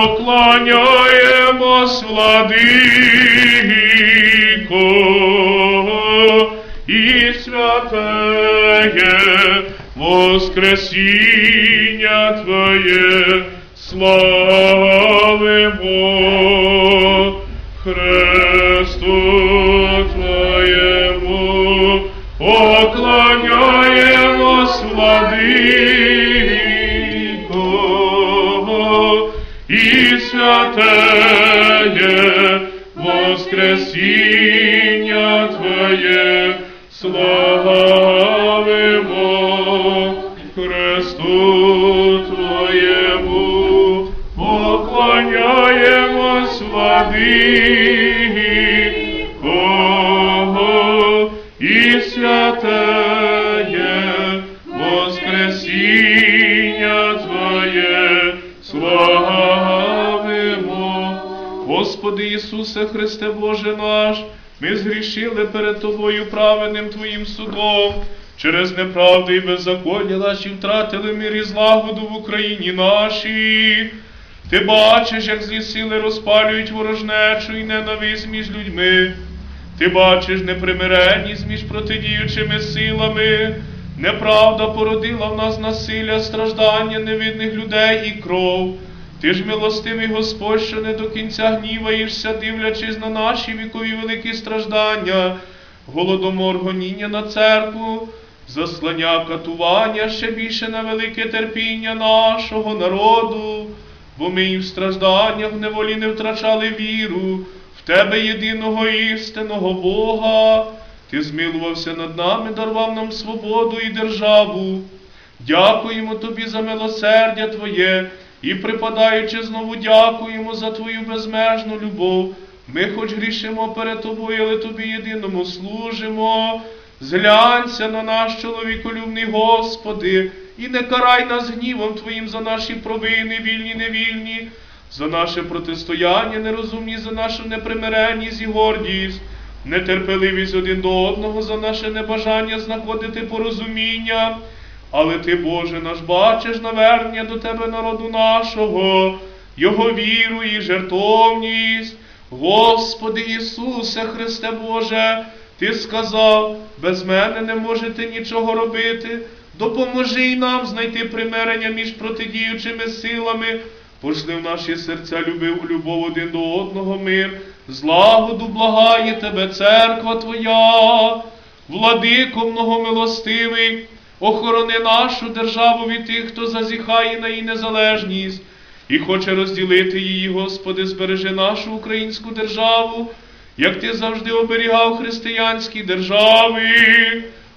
Поклоняємось, владико, і святеє Воскресіння Твоє. Славимо Христу святеє Воскресіння Твоє. Славимо Христу Твоєму, поклоняємось владико, і святеє. Воскресіння Твоє. Славимо. Господи Ісусе Христе Боже наш, ми згрішили перед Тобою праведним Твоїм судом. Через неправду і беззаконня наші втратили мир і злагоду в Україні нашій. Ти бачиш, як злі сили розпалюють ворожнечу і ненависть між людьми. Ти бачиш непримиренність між протидіючими силами. Неправда породила в нас насилля, страждання невидних людей і кров. Ти ж милостивий Господь, що не до кінця гніваєшся, дивлячись на наші вікові великі страждання, голодомор гоніння на церкву, заслання катування ще більше на велике терпіння нашого народу, бо ми і в стражданнях в неволі не втрачали віру в Тебе єдиного істинного Бога. Ти змилувався над нами, дарував нам свободу і державу. Дякуємо Тобі за милосердя Твоє і, припадаючи знову, дякуємо за Твою безмежну любов. Ми хоч грішимо перед Тобою, але Тобі єдиному служимо. Зглянься на наш чоловіколюбний Господи, і не карай нас гнівом Твоїм за наші провини, вільні, невільні, за наше протистояння, нерозумні, за нашу непримиренність і гордість, нетерпеливість один до одного, за наше небажання знаходити порозуміння. Але ти, Боже, наш бачиш навернення до Тебе народу нашого, Його віру і жертовність. Господи Ісусе Христе Боже, Ти сказав, без мене не можете нічого робити. Допоможи й нам знайти примирення між протидіючими силами. Пошли в наші серця любив любов один до одного мир, злагоду благає тебе, церква Твоя, владико многомилостивий, охорони нашу державу від тих, хто зазіхає на її незалежність, і хоче розділити її, Господи, збережи нашу українську державу, як Ти завжди оберігав християнські держави.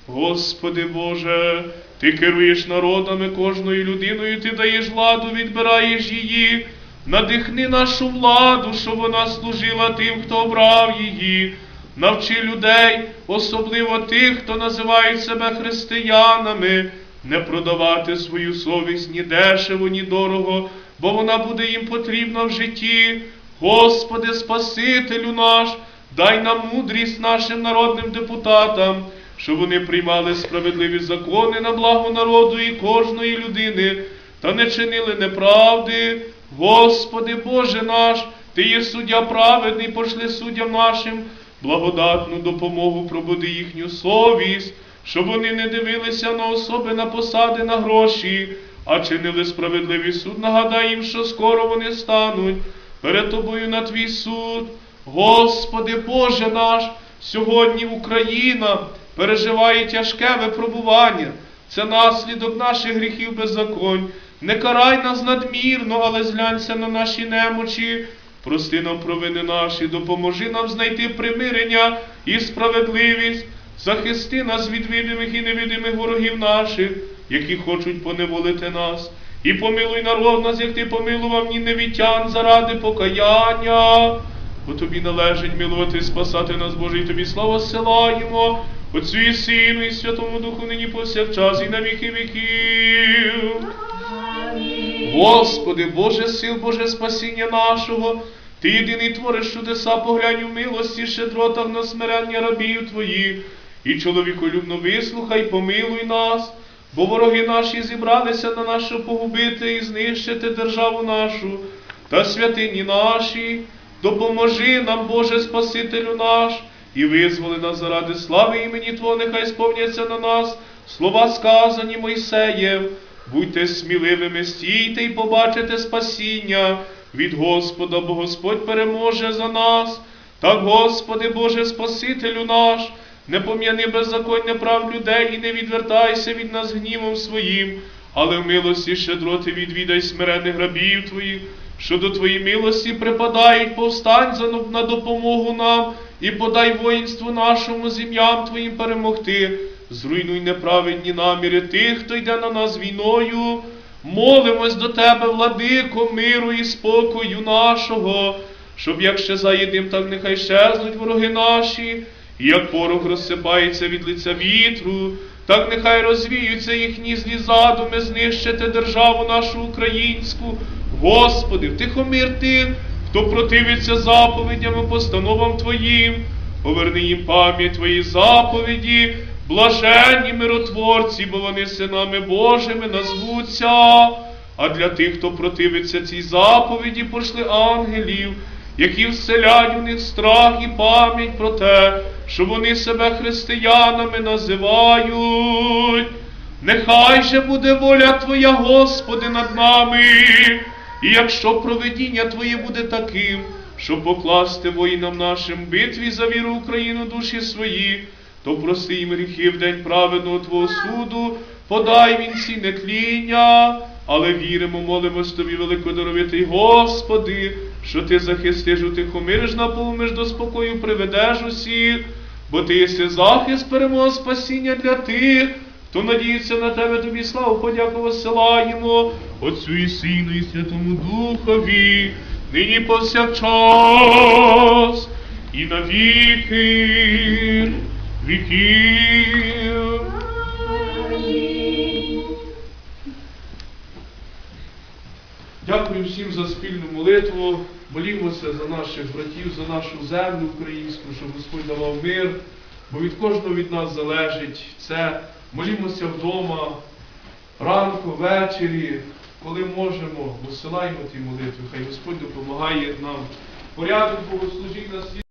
Господи Боже, Ти керуєш народами кожною людиною, Ти даєш владу, відбираєш її. Надихни нашу владу, щоб вона служила тим, хто обрав її. Навчи людей, особливо тих, хто називають себе християнами, не продавати свою совість ні дешево, ні дорого, бо вона буде їм потрібна в житті. Господи, Спасителю наш, дай нам мудрість нашим народним депутатам, щоб вони приймали справедливі закони на благо народу і кожної людини, та не чинили неправди. Господи Боже наш, Ти є суддя праведний, пошли суддям нашим благодатну допомогу пробуди їхню совість, щоб вони не дивилися на особи, на посади, на гроші, а чинили справедливий суд. Нагадай їм, що скоро вони стануть перед тобою на твій суд. Господи Боже наш, сьогодні Україна переживає тяжке випробування. Це наслідок наших гріхів беззаконь. Не карай нас надмірно, але зглянься на наші немочі. Прости нам провини наші, допоможи нам знайти примирення і справедливість, захисти нас від видимих і невидимих ворогів наших, які хочуть поневолити нас. І помилуй народ нас, як ти помилував ніневітян заради покаяння. Бо тобі належить милувати спасати нас, Боже, і тобі славу силаємо, Отцю і Сину, і Святому Духу, нині повсякчас, і на віки віків. Господи, Боже сил, Боже спасіння нашого, Ти єдиний твориш чудеса, поглянь у милості, щедротах на смирення рабів Твоїх, і чоловіколюбно вислухай, помилуй нас, бо вороги наші зібралися на щоб погубити і знищити державу нашу. та святині наші, допоможи нам, Боже Спасителю наш, і визволи нас заради слави імені Твого, нехай сповняться на нас слова сказані Мойсеєм. Будьте сміливими, стійте і побачите спасіння від Господа, бо Господь переможе за нас. Так, Господи, Боже Спасителю наш, не пом'яни беззаконня прав людей і не відвертайся від нас гнівом своїм, але в милості щедроти відвідай смирених рабів Твоїх, що до Твоїй милості припадають, повстань на допомогу нам і подай воїнству нашому з ім'ям Твоїм перемогти. Зруйнуй неправедні наміри тих, хто йде на нас війною. Молимось до Тебе, владико, миру і спокою нашого, щоб як ще заїдим, так нехай щезнуть вороги наші, і як порох розсипається від лиця вітру, так нехай розвіються їхні злі задуми знищити державу нашу українську. Господи, втихомир тих, хто противиться заповідям і постановам Твоїм, поверни їм пам'ять Твої заповіді, блаженні миротворці, бо вони синами Божими назвуться. А для тих, хто противиться цій заповіді, пошли ангелів, які вселяють у них страх і пам'ять про те, що вони себе християнами називають. Нехай же буде воля Твоя, Господи, над нами. І якщо проведіння Твоє буде таким, щоб покласти воїнам нашим битві за віру Україну душі свої, то проси їм гріхи в день праведного Твого суду, подай він ці нетління, але віримо, молимось Тобі, великодоровитий Господи, що Ти захистиш, утихомириш, наповниш до спокою, приведеш усіх, бо Ти єси захист, перемога, спасіння для тих, хто надіється на Тебе, Тобі славу, подяку висилаємо, Отцю і Сину, і Святому Духові, нині повсякчас, і на віки. Дякую всім за спільну молитву. Молімося за наших братів, за нашу землю українську, щоб Господь давав мир, бо від кожного від нас залежить це. Молімося вдома, ранку, ввечері, коли можемо, посилаємо ті молитви. Хай Господь допомагає нам. Порядок богослужінь на світ.